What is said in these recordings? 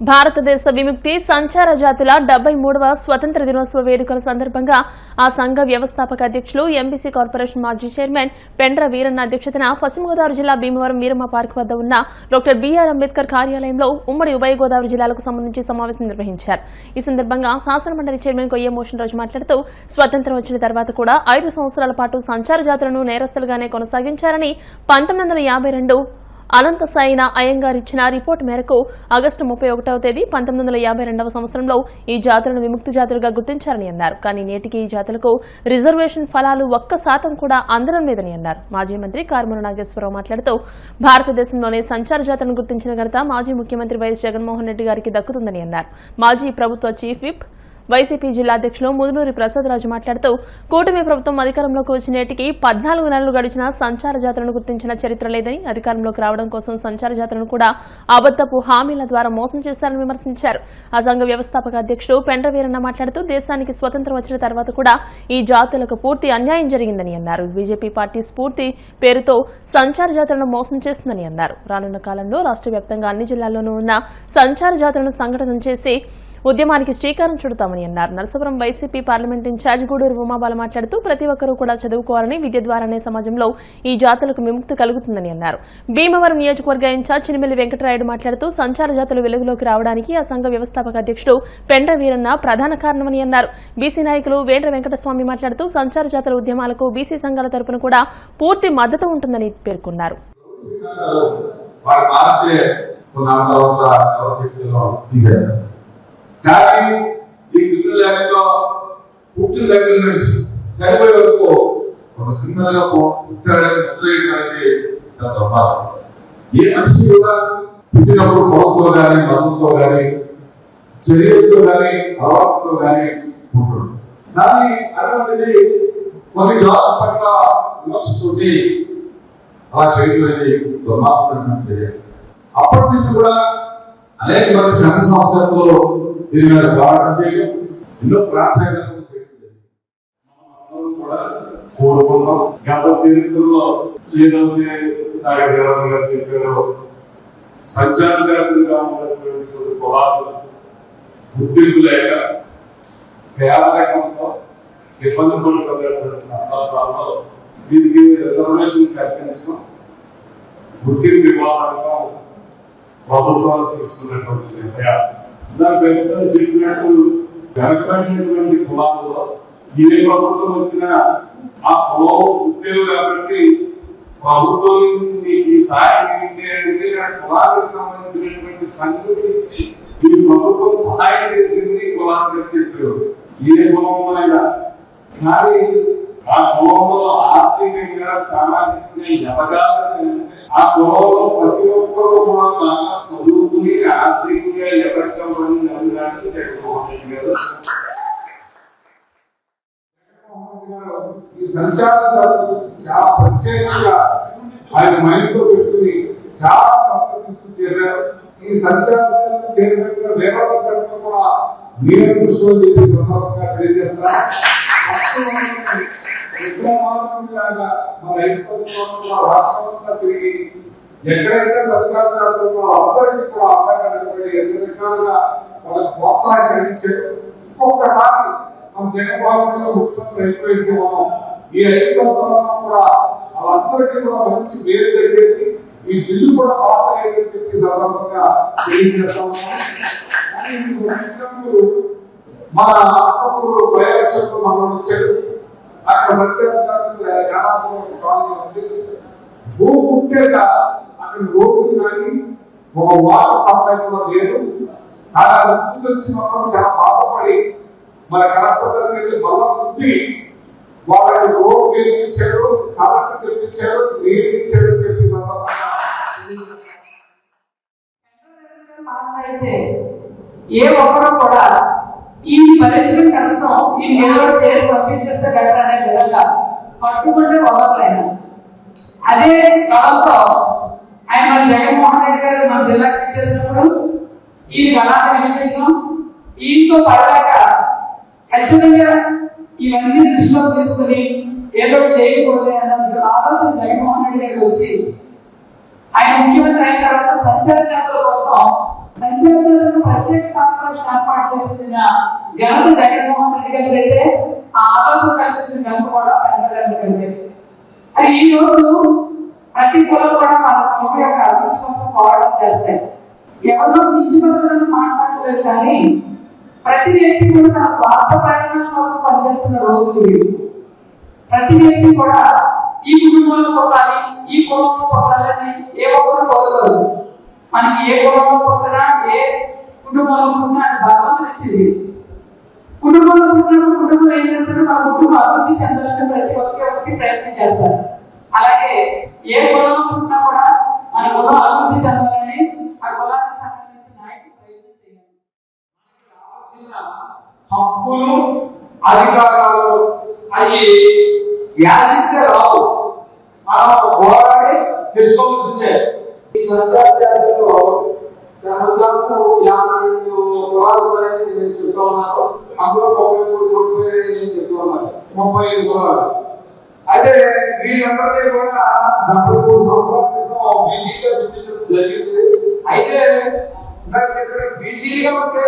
భారతదేశ విముక్తి సంచార జాతుల డెబ్బై మూడవ స్వతంత్ర దినోత్సవ వేడుకల సందర్భంగా ఆ సంఘ వ్యవస్థాపక అధ్యక్షులు ఎంబీసీ కార్పొరేషన్ మాజీ చైర్మన్ పెండ్ర వీరన్న అధ్యక్షతన పశ్చిమ గోదావరి జిల్లా భీమవరం వీరమ్మ పార్క్ వద్ద ఉన్న డాక్టర్ బీఆర్ అంబేద్కర్ కార్యాలయంలో ఉమ్మడి ఉభయ గోదావరి జిల్లాలకు సంబంధించి సమావేశం నిర్వహించారు. ఈ సందర్భంగా శాసనమండలి చైర్మన్ కొయ్యే మోషన్ రోజు మాట్లాడుతూ స్వతంత్రం వచ్చిన తర్వాత కూడా ఐదు సంవత్సరాల పాటు సంచార జాతులను నేరస్తులుగానే కొనసాగించారని పంతొమ్మిది వందల యాభై రెండు అనంత సాయిన అయ్యంగార్ ఇచ్చిన రిపోర్టు మేరకు ఆగస్టు ముప్పై ఒకటవ తేదీ పంతొమ్మిది వందల యాభై రెండవ సంవత్సరంలో ఈ జాతులను విముక్తి జాతులుగా గుర్తించారని అన్నారు. కానీ నేటికి ఈ జాతులకు రిజర్వేషన్ ఫలాలు ఒక్క శాతం కూడా అందడం లేదని అన్నారు. మాజీ మంత్రి కారుమూరి నాగేశ్వరరావు మాట్లాడుతూ భారతదేశంలోనే సంచార జాతులను గుర్తించిన ఘనత మాజీ ముఖ్యమంత్రి వైఎస్ జగన్మోహన్ రెడ్డి గారికి దక్కుతుందని అన్నారు. మాజీ ప్రభుత్వ చీఫ్ విప్ వైసీపీ జిల్లా అధ్యక్షులు ముదునూరి ప్రసాదరాజు మాట్లాడుతూ కూటమి ప్రభుత్వం అధికారంలోకి వచ్చినేటికి పద్నాలుగు నెలలు గడిచిన సంచార జాతరను గుర్తించిన చరిత్ర లేదని అధికారంలోకి రావడం కోసం సంచార జాతరను కూడా అబద్దపు హామీల ద్వారా మోసం చేశారని విమర్శించారు. ఆ సంఘ వ్యవస్థాపక అధ్యక్షుడు పెండ్రవీరన్న మాట్లాడుతూ దేశానికి స్వతంత్రం వచ్చిన తర్వాత కూడా ఈ జాతులకు పూర్తి అన్యాయం జరిగిందని అన్నారు. బీజేపీ పార్టీ స్ఫూర్తి పేరుతో సంచార జాతరను మోసం చేస్తుందని అన్నారు. రానున్న కాలంలో రాష్ట్ర వ్యాప్తంగా అన్ని జిల్లాల్లోనూ ఉన్న సంచార జాతరను సంఘటన చేసి ఉద్యమానికి శ్రీకారం చుడతామని అన్నారు. Narasapuram YCP parliament incharge Guduru Umabala మాట్లాడుతూ ప్రతి ఒక్కరూ కూడా చదువుకోవాలని విద్య ద్వారానే సమాజంలో ఈ జాతులకు విముక్తి కలుగుతుందని అన్నారు. భీమవరం నియోజకవర్గ ఇన్ఛార్జ్ చినిమిల్లి వెంకటరాయుడు మాట్లాడుతూ సంచార జాతులు వెలుగులోకి రావడానికి ఆ సంఘ వ్యవస్థాపక అధ్యక్షుడు పెండ్ర వీరన్న ప్రధాన కారణమని అన్నారు. బీసీ నాయకులు వేండ్ర వెంకటస్వామి మాట్లాడుతూ సంచార జాతుల ఉద్యమాలకు బీసీ సంఘాల తరపున కూడా పూర్తి మద్దతు ఉంటుందని పేర్కొన్నారు. తర్వాత ఎవరు తీసేయాలి కానీ ఈ క్రిమినల్ ల్యాబ్లో పుట్టిన దగ్గర నుంచి చనిపోయే వరకు ఒక క్రిమినల్గా పుట్టాడని అనేది చాలా ప్రమాదం ఏ మనిషి కూడా పుట్టినప్పుడు పొలంతో కానీ మతంతో కానీ చర్యలతో కానీ అలవాటుతో కానీ పుట్టడు కానీ అటువంటిది కొన్ని జాబ్ పట్ల విమర్శతోటి అలా చేయడం అనేది దుర్మార్గం చేయాలి అప్పటి నుంచి కూడా అనేక మంది సంఘ సంస్థలతో దీని మీద భారత చేయడం ఎన్నో ప్రార్థనలు కూడా కోరుకున్నాం గత చరిత్రలో ఏదైతే నాగరావు గారు చెప్పారో సంచారజాతంగా ఉన్నటువంటి గుర్తింపు లేక పేదరికంతో ఇబ్బంది పడుతున్నటువంటి సందర్భాల్లో దీనికి రిజర్వేషన్ కల్పించడం గుర్తింపు ఇవ్వాలనడం ప్రభుత్వాలు తీసుకున్నటువంటి నిర్ణయాలు దాని చెప్పినట్టు వెనకబడినటువంటి కులాల్లో ఏ ప్రభుత్వం వచ్చినా ఆ కులం పుట్టేది కాబట్టి ప్రభుత్వం నుంచి మీకు ఈ సహాయం ఏంటి అంటే ఆ కులానికి సంబంధించినటువంటి కందుకు ఇచ్చి ఈ ప్రభుత్వం సహాయం చేసింది కులానికి చెప్పారు ఏ కులంలోనైనా కానీ ఆ కులంలో ఆర్థికంగా సామాజికంగా ఎదగాలని ఆ ప్రతి ఒక్కరు కూడా చదువుకుని ఆర్థికంగా ఎదగమని అనడానికి జగన్మోహన్ గారు ఈ సంచార చాలా ప్రత్యేకంగా ఆయన మైండ్ పెట్టుకుని చాలా సంస్థ చేశారు ఈ చేరినట్టుగా వేరే కూడా దృష్టిలో చెప్పి సందర్భంగా ఎక్కువ మాత్రం లాగా మన తిరిగి ఎక్కడైతే సంచార జాతులు అందరికీ కూడా అందంగా నిలబడి ఎన్ని రకాలుగా వాళ్ళకి ప్రోత్సాహం కలిగించారు ఒక్కొక్కసారి మన జగన్మోహన్లో ముఖ్యమంత్రి అయిపోయింది మనం. ఈ ఐదు సంవత్సరాల్లో కూడా వాళ్ళందరికీ కూడా మంచి మేలు జరిగేది ఈ బిల్లు కూడా పాస్ అయ్యేదని చెప్పి సందర్భంగా తెలియజేస్తాము మన అప్పుడు ప్రయోజకులు మనం వచ్చారు అక్కడ సత్యాన్ని కాలనీ ఉంది. భూ పుట్టాక అక్కడ రోడ్డు కానీ ఒక వాటర్ సప్లై కూడా లేదు. అలా అది చూసి వచ్చినప్పుడు చాలా బాధపడి మన కలెక్టర్ దగ్గరికి వెళ్ళి బల్ల కుట్టి వాళ్ళకి రోడ్డు నిర్మించారు కలెక్టర్ తెప్పించారు నీళ్ళు ఇచ్చారు చెప్పి ఏ ఒక్కరు కూడా ఈ పరిచయం కష్టం ఏదో చేసి పంపించేస్తే బెటర్ అనే విధంగా పట్టుకుంటే వదలలేను అదే స్థలంతో ఆయన మన జగన్మోహన్ రెడ్డి గారు మన జిల్లాకి ఇచ్చేసినప్పుడు ఈ కళాన్ని వినిపించడం ఈతో పడలేక ఖచ్చితంగా ఇవన్నీ దృష్టిలో తీసుకుని ఏదో చేయకూడదు అన్న ఆలోచన జగన్మోహన్ రెడ్డి గారికి వచ్చి ఆయన ముఖ్యమంత్రి అయిన తర్వాత సంచార జాతుల కోసం సంచార సంచారాలకు ప్రత్యేక కార్పొరేషన్ ఏర్పాటు చేసిన ఘనత జగన్మోహన్ రెడ్డి గారు అయితే ఆ ఆలోచన కల్పించిన కూడా పెద్దగారు కలిగేది అది ఈ రోజు ప్రతి కులం కూడా మన కులం యొక్క అభివృద్ధి కోసం పోరాటం చేస్తాయి. ఎవరినో కించపరచడానికి మాట్లాడలేదు కానీ ప్రతి వ్యక్తి కూడా తన స్వార్థ ప్రయోజనం కోసం పనిచేస్తున్న రోజులు ప్రతి వ్యక్తి కూడా ఈ కుటుంబంలో పుట్టాలి ఈ కులంలో పుట్టాలని ఏ ఒక్కరు కోరుకోరు. మనకి ఏ కులంలో పుట్టినా ఏ కుటుంబంలో పుట్టినా అది భగవంతుడు ఇచ్చింది కుటుంబంలో పుట్టినప్పుడు కుటుంబం ఏం చేస్తారు మన కుటుంబం అభివృద్ధి చెందాలని ప్రతి ఒక్క ఒకటి ప్రయత్నం చేస్తారు. అలాగే ఏ కులంలో పుట్టినా కూడా మన కులం అభివృద్ధి చెందాలని ఆ కులానికి సంబంధించిన నాయకులు ప్రయత్నం చేయాలి. హక్కులు అధికారాలు అవి యాజిస్తే రావు. మనం పోరాడి తెలుసుకోవాల్సిందే. ఈ సంచార జాతిలో దాదాపు యాభై రెండు కులాలు నేను చెప్తా ఉన్నాను. అందులో ముప్పై మూడు కోట్ల పేరు నేను చెప్తా ఉన్నాను ముప్పై ఐదు కులాలు అయితే వీరందరినీ కూడా డెబ్బై మూడు సంవత్సరాల క్రితం బీసీగా గుర్తించడం జరిగింది అయితే ఇందాక చెప్పిన బీసీగా ఉంటే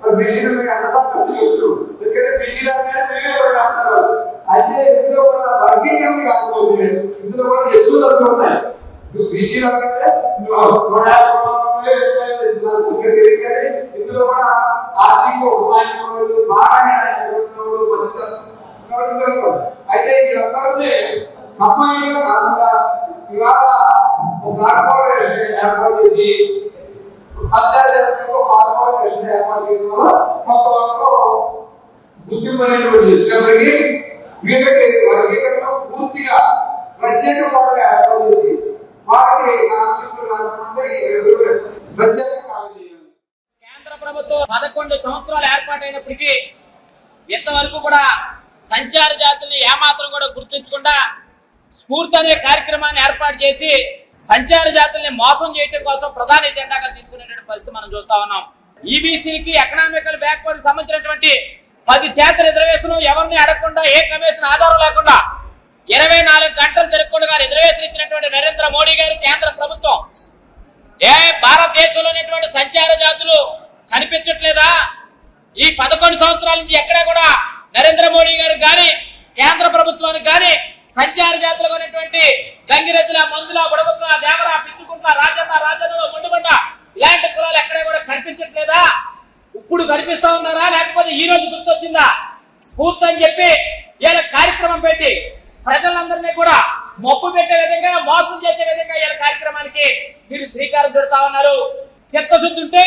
మరి బీసీలు మీకు అంతా తెలియదు ఎందుకంటే బీసీ లాగానే మీరే కూడా అంటారు అయితే ఇందులో కూడా వర్గీకరణ కాకపోతే ఇందులో కూడా ఎక్కువ తక్కువ ఉన్నాయి బీసీ లాగానే నూట యాభై కులాలు ఉన్నాయి, నాకు ఇంకా తెలియదు కానీ ఇందులో కూడా ఆర్థిక ఉపాధ్యాయులు బాగా ఉన్నవాళ్ళు, మధ్యతరగతి ఉన్నవాళ్ళు అయితే వీళ్ళందరినీ కంపెనీగా కాకుండా ఇవాళ ఒక కార్పొరేషన్ ఏర్పాటు చేసి సత్యాదేశంలో కార్పొరేషన్ ఏర్పాటు చేయడం వల్ల కొంత వరకు గుర్తింపైనటువంటి వచ్చేప్పటికి ఎందుకంటే వారి జీవితంలో పూర్తిగా ప్రత్యేక పాటగా ఏర్పాటు చేసి వారికి ప్రత్యేక కేంద్ర ప్రభుత్వం పదకొండు సంవత్సరాలు ఏర్పాటైనప్పటికీ ఇంతవరకు కూడా సంచార జాతుల్ని ఏమాత్రం కూడా గుర్తించకుండా స్ఫూర్తి అనే కార్యక్రమాన్ని ఏర్పాటు చేసి సంచార జాతుల్ని మోసం చేయడం కోసం ప్రధాన ఎజెండాగా తీసుకునేటువంటి పరిస్థితి మనం చూస్తా ఉన్నాం. ఈబీసీకి ఎకనామికల్ బ్యాక్వర్డ్ సంబంధించినటువంటి పది శాతం రిజర్వేషన్ ఎవరిని అడగకుండా ఏ కమిషన్ ఆధారం లేకుండా ఇరవై నాలుగు గంటలు తిరగకుండా రిజర్వేషన్ ఇచ్చినటువంటి నరేంద్ర మోడీ గారు కేంద్ర ప్రభుత్వం. ఏ భారతదేశంలో ఉన్నటువంటి సంచార జాతులు కనిపించట్లేదా? ఈ పదకొండు సంవత్సరాల నుంచి ఎక్కడా కూడా నరేంద్ర మోడీ గారు కానీ కేంద్ర ప్రభుత్వానికి కానీ సంచార జాతులు ఉన్నటువంటి గంగిరెద్దుల మందుల బుడబుక్కల దేవర పిచ్చుకుంట్ల రాజన్న రాజన్న ముండుబండ ఇలాంటి కులాలు ఎక్కడా కూడా కనిపించట్లేదా? ఇప్పుడు కనిపిస్తా ఉన్నారా? లేకపోతే ఈ రోజు గుర్తొచ్చిందా? స్ఫూర్తి అని చెప్పి ఈయన కార్యక్రమం పెట్టి ప్రజలందరినీ కూడా మొప్పు పెట్టే విధంగా మోసం చేసే విధంగా ఈయన కార్యక్రమానికి మీరు శ్రీకారం చుడతా ఉన్నారు. చిత్తశుద్ధుంటే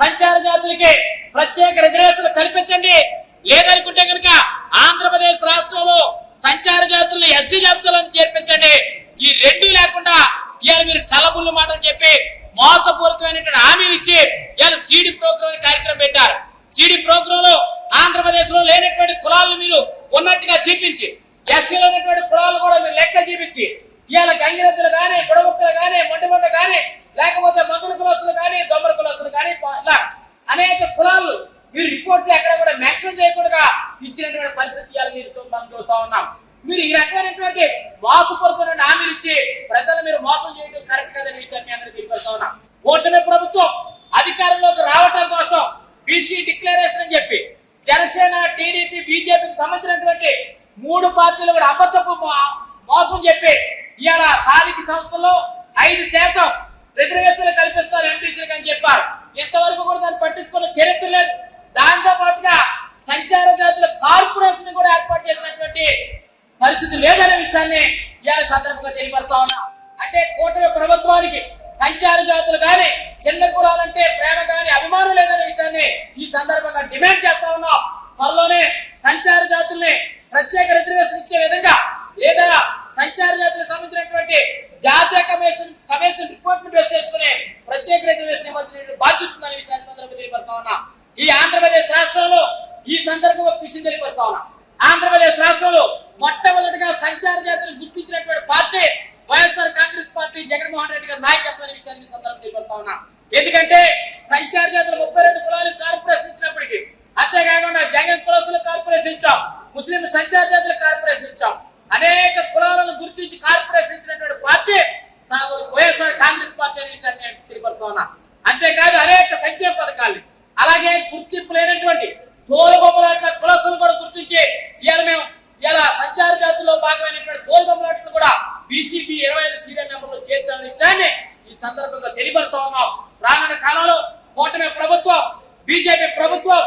సంచార జాతులకి ప్రత్యేక రిజర్వేషన్లు కల్పించండి. లేదనుకుంటే కనుక ఆంధ్రప్రదేశ్ రాష్ట్రంలో సంచార జాతులను ఎస్టీ జాబితాలను చేర్పించండి. ఈ రెండు లేకుండా ఇవాళ మీరు కలబుల్లు మాటలు చెప్పి మోసపూరితమైనటువంటి హామీలు ఇచ్చి ఇవాళ సీడీ ప్రోగ్రామ్ కార్యక్రమం పెట్టారు. సీడీ ప్రోగ్రామ్లో ఆంధ్రప్రదేశ్లో లేనటువంటి కులాలను మీరు ఉన్నట్టుగా చూపించి ఎస్టీలో ఉన్నటువంటి కులాలు కూడా మీరు లెక్క చూపించి ఇవాళ గంగిరెద్దులు కానీ బుడబుక్కలు కానీ మొండిమండ కానీ లేకపోతే మందుల కులస్తులు కానీ దొమ్మల కులస్తులు కానీ ఇలా అనేక కులాలు మీరు రిపోర్ట్లు ఎక్కడ కూడా మెన్షన్ చేయకుండా ఇచ్చినటువంటి పరిస్థితి మీరు మనం చూస్తా ఉన్నాం. మీరు ఈ రకమైనటువంటి మోసపూరితమైన హామీలు ఇచ్చి ప్రజలు మీరు మోసం చేయడం కరెక్ట్ కాదని విచారణ మీ అందరికీ తెలియపరుస్తా కూటమి ప్రభుత్వం అధికారంలోకి రావటం కోసం బీసీ డిక్లరేషన్ అని చెప్పి జనసేన టీడీపీ బీజేపీకి సంబంధించినటువంటి మూడు పార్టీలు కూడా అబద్ధపు మోసం చెప్పి ఇవాళ స్థానిక సంస్థల్లో ఐదు శాతం రిజర్వేషన్లు కల్పిస్తారు ఎంపీసీలకు అని చెప్పారు. ఇంతవరకు కూడా దాన్ని పట్టించుకున్న చరిత్ర లేదు. దాంతో పాటుగా సంచార జాతుల కార్పొరేషన్ కూడా ఏర్పాటు చేసినటువంటి పరిస్థితి లేదనే విషయాన్ని ఇవాళ సందర్భంగా తెలియపరుస్తా ఉన్నా. అంటే కూటమి ప్రభుత్వానికి సంచార జాతులు కానీ చిన్న కులాలంటే ప్రేమ కానీ అభిమానం లేదనే విషయాన్ని ఈ సందర్భంగా డిమాండ్ చేస్తా ఉన్నాం. త్వరలోనే సంచార జాతుల్ని ప్రత్యేక రిజర్వేషన్ ఇచ్చే విధంగా లేదా సంచార జాతులకు సంబంధించినటువంటి జాతీయ కమిషన్ కమిషన్ రిపోర్ట్ను బేస్ చేసుకుని ప్రత్యేక రిజర్వేషన్ ఇవ్వాల్సిన బాధ్యత ఉందనే విషయాన్ని సందర్భంగా తెలియపరుస్తా ఉన్నా. ఈ ఆంధ్రప్రదేశ్ రాష్ట్రంలో ఈ సందర్భంగా పిచ్చి తెలియపరుస్తా ఉన్నా. ఆంధ్రప్రదేశ్ రాష్ట్రంలో సంచార జాతులు గుర్తించినటువంటి party YSR Congress party Jaganmohan Reddy గారి నాయకత్వం విషయాన్ని సందర్భం సందర్భంగా ఉన్నా. ఎందుకంటే సంచార జాతులు ముప్పై రెండు కులాలు కార్పొరేషన్ ఇచ్చినప్పటికీ అంతేకాకుండా జగన్ కులస్తుల కార్పొరేషన్ ఇచ్చాం ముస్లిం సంచార జాతుల కార్పొరేషన్ ఇచ్చాం. అనేక కులాలను గుర్తించి కార్పొరేషన్ ఇచ్చినటువంటి పార్టీ సా- వైఎస్ఆర్ కాంగ్రెస్ పార్టీ అనే విషయాన్ని నేను తెలియపరుస్తా ఉన్నా అంతేకాదు అనేక సంచార అలాగే గుర్తింపు లేనటువంటి తోలుబొమ్మలాట్ల కులస్తులు కూడా గుర్తించి ఇవాళ మేము ఇలా సంచార జాతుల్లో భాగమైనటువంటి తోలుబొమ్మలాట్లు బీజేపీ ఇరవై ఐదు సీరియల్ నెంబర్లో చేర్చాలని విషయాన్ని ఈ సందర్భంగా తెలియపరుస్తా ఉన్నాం. రానున్న కాలంలో కూటమి ప్రభుత్వం బీజేపీ ప్రభుత్వం